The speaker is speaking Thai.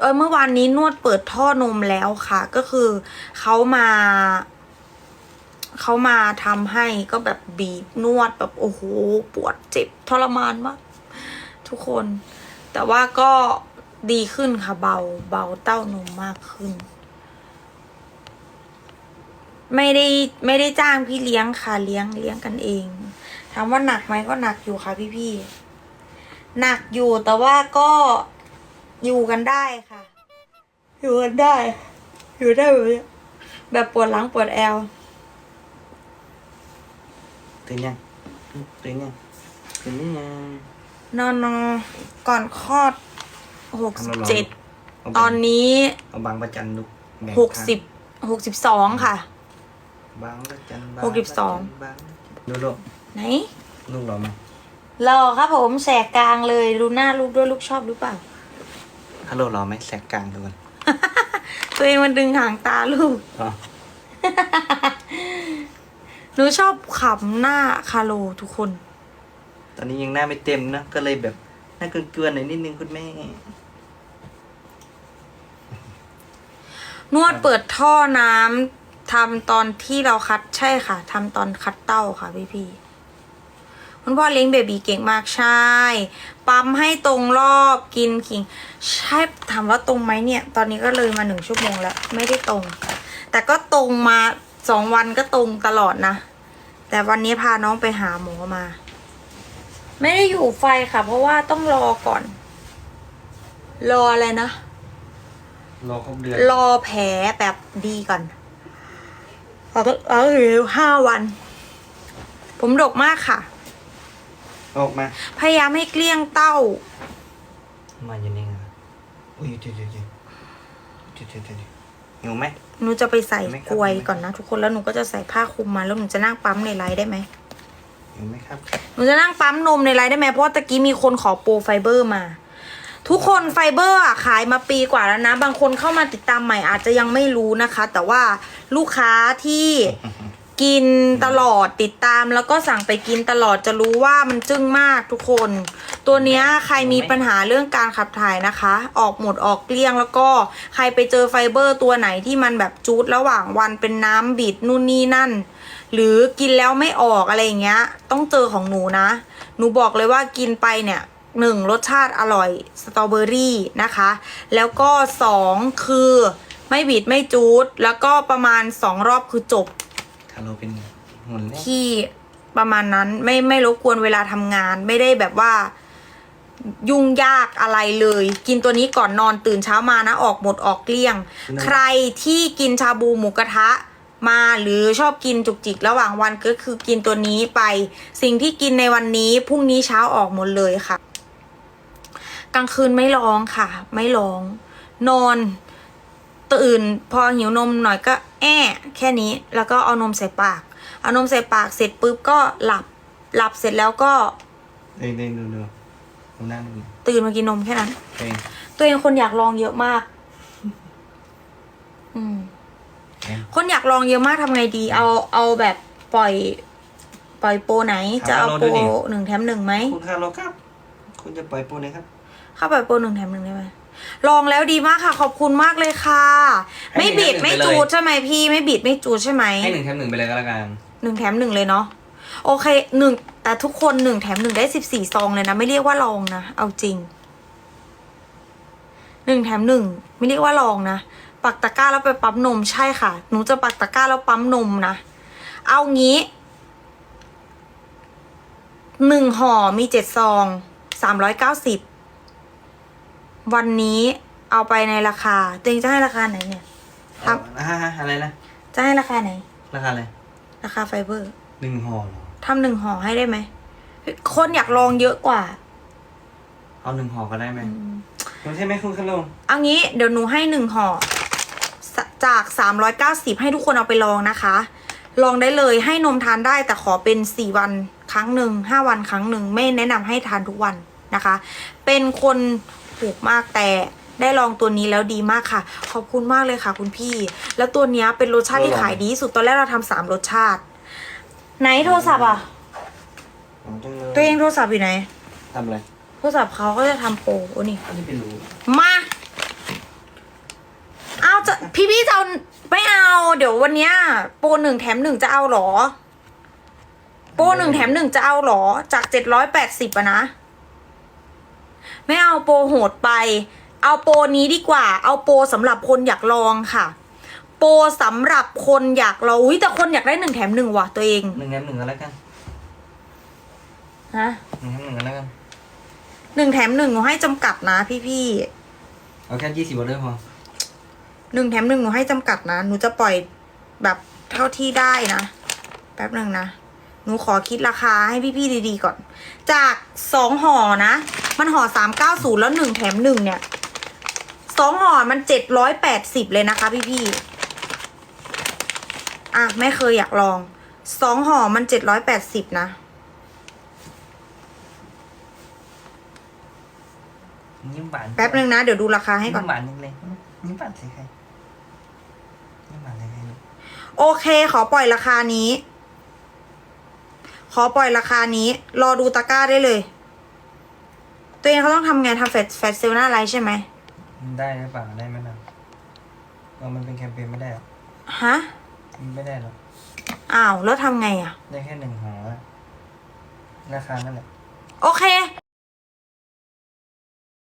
เออเมื่อวานนี้นวดเปิดท่อนมแล้วค่ะ ก็คือเขามาเขามาทำให้ก็แบบบีบนวดแบบโอ้โหปวดเจ็บทรมานมากทุกคน แต่ว่าก็ดีขึ้นค่ะเบาเบาเต้านมมากขึ้น ไม่ได้ไม่ได้จ้างพี่เลี้ยงค่ะเลี้ยงเลี้ยงกันเองถามว่าหนักไหมก็หนักอยู่ค่ะพี่พี่หนักอยู่แต่ว่าก็ อยู่กันได้ค่ะ อยู่กันได้ อยู่ได้แบบนี้แบบปวดหลังปวดแอว ตื่นยังตื่นยังตื่นหรือยัง นอนนอก่อนคลอดหกสิบเจ็ดเอาตอนนี้เอาบางประจันลูกแบ่งหกสิบหกสิบสองค่ะ บางประจันหกสิบสอง บางดูลูกไหน ลูกรอไหมรอครับผมแสกกลางเลย ดูหน้าลูกด้วยลูกชอบหรือเปล่า ฮัลโหลรอไหมแสกกลางดูกัน ตัวเองมันดึงหางตาลูก อ๋อ หนูชอบขำหน้าคาโลทุกคน ตอนนี้ยังหน้าไม่เต็มนะก็เลยแบบหน้าเกลือนๆหน่อยนิดนึงคุณแม่ นวดเปิดท่อน้ำทำตอนที่เราคัดใช่ค่ะทำตอนคัดเต้าค่ะพี่พี่ๆ คุณพ่อเลี้ยงเบบีเก่งมากใช่ ปั๊มให้ตรงรอบกินขิงใช่ถามว่าตรงไหมเนี่ย ตอนนี้ก็เลยมาหนึ่งชั่วโมงแล้ว ไม่ได้ตรง แต่ก็ตรงมาสองวันก็ตรงตลอดนะ แต่วันนี้พาน้องไปหาหมอมา ไม่ได้อยู่ไฟค่ะ เพราะว่าต้องรอก่อน รออะไรนะ รอครบเดือน รอแผลแบบดีก่อนเอาเอาอยู่ห้าวัน ผมดกมากค่ะ ออกมา พยายามให้เกลี้ยงเต้า มาอย่างนี้อะอุ้ยเดี๋ยวเดี๋ยวเดี๋ยวเดี๋ยวเดี๋ยวเดี๋ยวเดี๋ยวหิวไหม หนูจะไปใส่ไม่ครับกลวยก่อนนะทุกคนแล้วหนูก็จะใส่ผ้าคลุมมาแล้วหนูจะนั่งปั๊มในไลฟ์ได้ไหมหิวไหมครับ หนูจะนั่งปั๊มนมในไลฟ์ได้ไหมเพราะว่าตะกี้มีคนขอโปรไฟเบอร์มา ทุกคนไฟเบอร์อะขายมาปีกว่าแล้วนะ บางคนเข้ามาติดตามใหม่อาจจะยังไม่รู้นะคะ แต่ว่าลูกค้าที่ กินตลอดติดตามแล้วก็สั่งไปกินตลอดจะรู้ว่ามันจึ้งมากทุกคน ตัวเนี้ยใครมีปัญหาเรื่องการขับถ่ายนะคะ ออกหมดออกเกลี้ยงแล้วก็ใครไปเจอไฟเบอร์ตัวไหนที่มันแบบจูดระหว่างวันเป็นน้ำบิดนู่นนี่นั่น หรือกินแล้วไม่ออกอะไรอย่างเงี้ย ต้องเจอของหนูนะ หนูบอกเลยว่ากินไปเนี่ยหนึ่งรสชาติอร่อยสตรอเบอรี่นะคะ แล้วก็สองคือไม่บิดไม่จูด แล้วก็ประมาณสองรอบคือจบ คาโลเป็นหุ่นเล็กที่ประมาณนั้นไม่ไม่รบกวนเวลาทำงาน ไม่ได้แบบว่า ยุ่งยากอะไรเลย กินตัวนี้ก่อนนอนตื่นเช้ามานะ ออกหมดออกเกลี้ยง ใครที่กินชาบูหมูกระทะมาหรือชอบกินจุกจิกระหว่างวันก็คือกินตัวนี้ไป สิ่งที่กินในวันนี้พรุ่งนี้เช้าออกหมดเลยค่ะ กลางคืนไม่ร้องค่ะ ไม่ร้อง นอน ตื่นพอหิวนมหน่อยก็ แอะแค่นี้แล้วก็เอานมใส่ปาก เอานมใส่ปากเสร็จปุ๊บก็หลับ หลับเสร็จแล้วก็เด้งเด้งดูดูดูหน้าดูตื่นมากินนมแค่นั้น เด้งตัวเองคนอยากลองเยอะมาก อืม เด้ง คนอยากลองเยอะมากทำไงดี เอาเอาแบบปล่อย ปล่อยโปรไหนจะเอาโปรหนึ่งแถมหนึ่งไหมคุณคาโลครับ คุณจะปล่อยปูไหนครับ เข้าปล่อยโปรหนึ่งแถมหนึ่งได้ไหม ลองแล้วดีมากค่ะ ขอบคุณมากเลยค่ะให้ไม่บิดหนึ่งไม่ไปเลยจูดใช่ไหมพี่ ไม่บิดไม่จูดใช่ไหมให้หนึ่งแถมหนึ่งไปเลยก็แล้วกันหนึ่งแถมหนึ่งเลยเนาะโอเคหนึ่งแต่ทุกคนหนึ่งแถมหนึ่งได้สิบสี่ซองเลยนะ ไม่เรียกว่าลองนะเอาจริงหนึ่งแถมหนึ่งไม่เรียกว่าลองนะปักตะกร้าแล้วไปปั๊มนมใช่ค่ะ หนูจะปักตะกร้าแล้วปั๊มนมนะ เอางี้หนึ่งห่อมีเจ็ดซองสามร้อยเก้าสิบ วันนี้เอาไปในราคาตัวเองจะให้ราคาไหนเนี่ย ครับอ่าอะไรนะ จะให้ราคาไหน ราคาอะไรราคาไฟเบอร์หนึ่งห่อเหรอทำหนึ่งห่อให้ได้ไหมคนอยากลองเยอะกว่าเอาหนึ่งห่อก็ได้ไหมใช่ไหมคุณคาโลเอางี้เดี๋ยวหนูให้หนึ่งห่อสจากสามร้อยเก้าสิบให้ทุกคนเอาไปลองนะคะ ลองได้เลยให้นมทานได้แต่ขอเป็นสี่วันครั้งหนึ่งห้าวันครั้งหนึ่งไม่แนะนำให้ทานทุกวันนะคะ เป็นคน ผูกมากแต่ได้ลองตัวนี้แล้วดีมากค่ะ ขอบคุณมากเลยค่ะ คุณพี่ แล้วตัวนี้เป็นรสชาติที่ขายดีที่สุดตอนแรกเราทำสามรสชาติ ไหนโทรศัพท์อะ ตัวเองโทรศัพท์อยู่ไหน ทำอะไร โทรศัพท์เขาก็จะทำโปรโอ้นี่นมาเอาจะพี่พี่จะไม่เอา เดี๋ยววันนี้โปรหนึ่งแถมหนึ่งจะเอาหรอ โปรหนึ่งแถมหนึ่งจะเอาหรอ จากเจ็ดร้อยแปดสิบอะนะ ไม่เอาโปรโหดไป เอาโปรนี้ดีกว่า เอาโปรสำหรับคนอยากลองค่ะ โปรสำหรับคนอยากลองอุ้ยแต่คนอยากได้หนึ่งแถมหนึ่งว่ะตัวเองหนึ่งแถมหนึ่งกันแล้วกันฮะหนึ่งแถมหนึ่งกันแล้วกันหนึ่งแถมหนึ่งหนูให้จำกัดนะพี่ๆเอาแค่ยี่สิบออเดอร์พอหนึ่งแถมหนึ่งหนูให้จำกัดนะหนูจะปล่อยแบบเท่าที่ได้นะแป๊บหนึ่งนะหนูขอคิดราคาให้พี่ๆดีๆก่อน จากสองห่อนะ มันห่อสามเก้าศูนย์แล้วหนึ่งแถมหนึ่งเนี่ยสองห่อมันเจ็ดร้อยแปดสิบเลยนะคะพี่ๆอะไม่เคยอยากลองสองห่อมันเจ็ดร้อยแปดสิบนะยิ้มหวานแป๊บหนึ่งนะ เดี๋ยวดูราคาให้ก่อนยิ้มหวานนิดเลยยิ้มหวานใส่ใครยิ้มหวานใส่ใครลูกโอเค ขอปล่อยราคานี้ ขอปล่อยราคานี้ รอดูตะกร้าได้เลย ตัวเองเขาต้องทำไงทำแฟลชแฟลชเซลหน้าไลท์ใช่ไหมได้หรือเปล่าได้ไหมล่ะเรามันเป็นแคมเปญไม่ได้หรอกฮะมันไม่ได้หรอกอ้าวแล้วทำไงอะ ได้แค่หนึ่งห่อราคานั่นแหละ โอเค